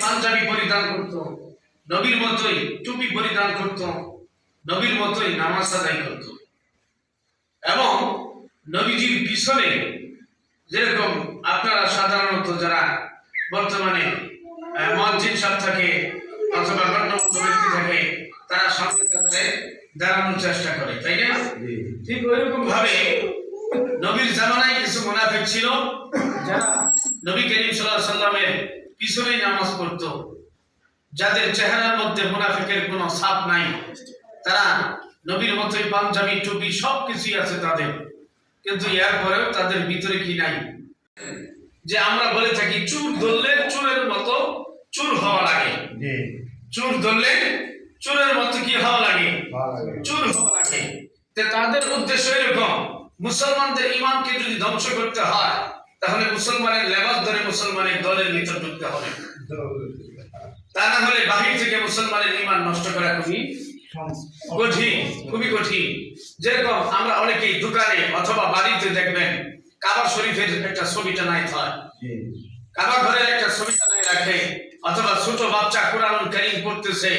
পাঞ্জাবি পরিধান করত নবীর মতোই টুপি পরিধান করত নবীর মতোই নামাজ আদায় করত। এবং নবীজির পিছনে যেরকম আপনারা সাধারণত যারা বর্তমানে মসজিদ সাহ থাকে অথবা গণ্যমান্য ব্যক্তি থাকে তারা সামনে কাতারে দাঁড়ানোর চেষ্টা করে তাই না? ঠিক ওইরকম ভাবে নবীর জামানায় কিছু মুনাফিক ছিল যারা নবী করিম সাল্লাল্লাহু সাল্লামের পিছনেই নামাজ পড়তো। যাদের চেহারার মধ্যে মুনাফিকের কোনো ছাপ নাই তারা নবীর মতোই পাঞ্জাবি টুপি সব কিছুই আছে তাদের। কিন্তু এর পরেও তাদের ভিতরে কি নাই? যে আমরা বলে থাকি চুর ধরলে চুরের মতো চুর হওয়া লাগে। চুর ধরলে চুরের মতো কি হওয়া লাগে? চুর হওয়া লাগে। তাদের উদ্দেশ্য এরকম মুসলমানদের ইমানকে যদি ধ্বংস করতে হয় তাহলে মুসলমানের লেবাস ধরে মুসলমানের দলের ভিতর ঢুকতে হবে। তা না হলে বাহির থেকে মুসলমানের ইমান নষ্ট করা খুবই কঠিন খুবই কঠিন। যেরকম আমরা অনেকেই দোকানে অথবা বাড়িতে দেখবেন কাবা শরীফের একটা ছবি টানাই হয়। কাবা ঘরের একটা ছবি টানাই রাখে অথবা ছোট বাচ্চা কোরআন কারিম পড়তেছে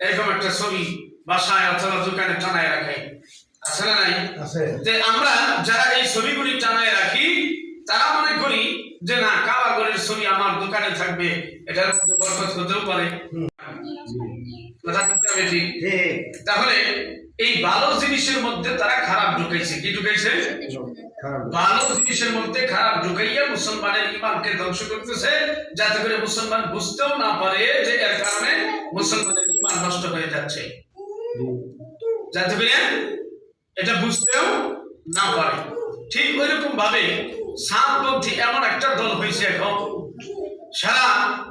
এরকম একটা ছবি বাসায় অথবা দোকানে টানায় রাখে। আছে না নাই? আছে। যে আমরা যারা এই ছবিগুলি টানায় রাখি তারা মনে করি যে না কাবা ঘরের ছবি আমার দোকানে থাকবে এটার মধ্যে বরকত হতেও পারে। তাহলে এই ভালো জিনিসের মধ্যে তারা খারাপ ঢুকাইছে কি ঢুকাইছে ভালো জিনিসের মধ্যে খারাপ ঢুকাইয়া মুসলমানের ইমানকে ধ্বংস করতেছে যাতে করে মুসলমান বুঝতেও না পারে যে এর কারণে মুসলমানের ইমান নষ্ট হয়ে যাচ্ছে। যাতে করে এটা বুঝতেও না পারে। ঠিক ওইরকম ভাবে সাতপন্থী এমন একটা দল হয়েছে এখন। সারা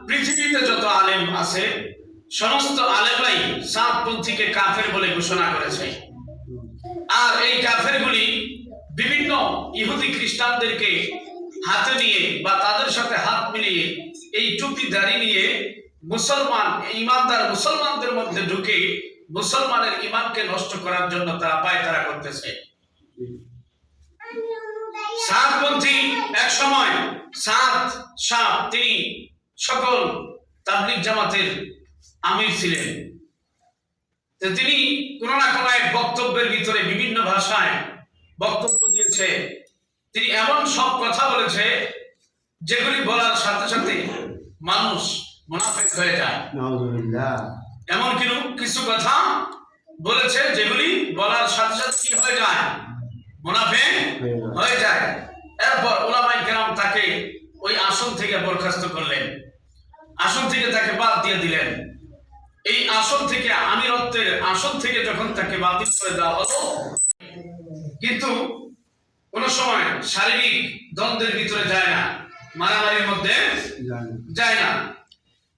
পৃথিবীতে যত আলেম আছে, সমস্ত আলেমরাই সাতপন্থীকে কাফের বলে ঘোষণা করেছে। আর এই কাফেরগুলি বিভিন্ন ইহুদি খ্রিস্টানদেরকে হাতে নিয়ে বা তাদের সাথে হাত মিলিয়ে এই টুপি দাড়ি নিয়ে মুসলমান, ইমানদার মুসলমানদের মধ্যে ঢুকে মুসলমানের ইমানকে নষ্ট করার জন্য তারা পায়তারা করতেছে। সাতপন্থী এক সময় সাত সাত তিনি সকল তাবলিগ জামাতের আমির ছিলেন। তিনি কোন না কোন এক বক্তব্যের ভিতরে বিভিন্ন ভাষায় বক্তব্য দিয়েছে। তিনি এমন সব কথা বলেছে যেগুলি বলার সাথে সাথে মানুষ মুনাফিক হয়ে যায়। এমন কিছু কিছু কথা বলেছে যেগুলি বলার সাথে সাথে কি হয়ে যায়? মুনাফিক হয়ে যায়। এরপর ওলামাই গ্রাম তাকে ওই আসন থেকে বরখাস্ত করলেন। আসন থেকে তাকে বাদ দিয়ে দিলেন। এই আসন থেকে আমিরত্বের আসন থেকে যখন তাকে বাতিল করে দেওয়া হলো, কিন্তু কোন সময় শারীরিক দ্বন্দ্বের ভিতরে যায় না, মারামারির মধ্যে যায় না।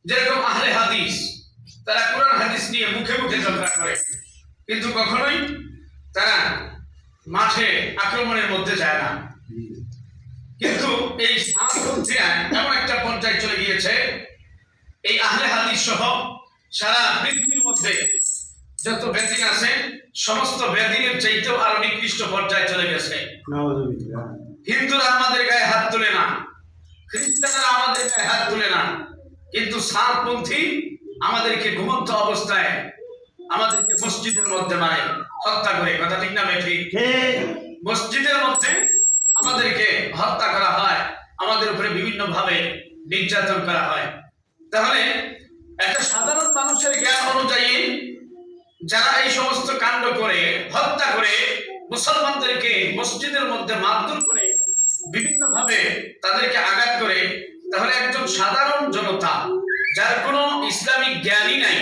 যেরকম আহলে হাদিস, তারা কোরআন হাদিস নিয়ে মুখে মুখে ঝগড়া করে, কিন্তু কখনোই তারা মাঠে আক্রমণের মধ্যে যায় না। কিন্তু এই এমন একটা পর্যায়ে চলে গিয়েছে। এই আহলে হাদিস সহ সারা পৃথিবীর মধ্যে যত ব্যাধিন আছে সমস্ত ব্যাধিনের চাইতেও আরও নিকৃষ্ট পর্যায়ে চলে গেছে। হিন্দুরা আমাদের গায়ে হাত তুলে না খ্রিস্টানরা আমাদের গায়ে হাত তুলে না কিন্তু সারপন্থী আমাদেরকে ঘুমন্ত অবস্থায় আমাদেরকে মসজিদের মধ্যে মারে হত্যা করে কথা ঠিক না ঠিক। মসজিদের মধ্যে আমাদেরকে হত্যা আমাদের উপরে বিভিন্ন ভাবে নির্যাতন করা হয়। তাহলে একটা সাধারণ মানুষের জ্ঞান অনুযায়ী যারা এই সমস্ত কাণ্ড করে, হত্যা করে, মুসলমানদেরকে মসজিদের মধ্যে মারধর করে বিভিন্ন ভাবে তাদেরকে আঘাত করে, তাহলে একজন সাধারণ জনতা, যার কোনো ইসলামিক জ্ঞানই নাই,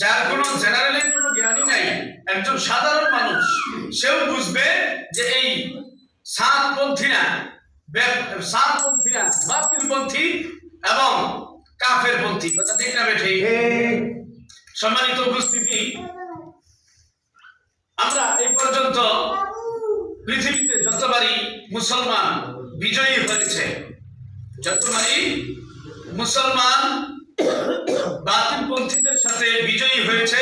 যার কোনো জেনারেলের কোনো জ্ঞানই নাই, একজন সাধারণ মানুষ, সেও বুঝবে যে এই সাতপন্থীরা বে- সাতপন্থীরা বাতিলপন্থী এবং কাফের পন্থী কথা ঠিক না বেঠি? সম্মানিত উপস্থিতি আমরা এই পর্যন্ত পৃথিবীতে যতবারই মুসলমান বিজয়ী হয়েছে যতবারই মুসলমান বাতিলপন্থীদের সাথে বিজয়ী হয়েছে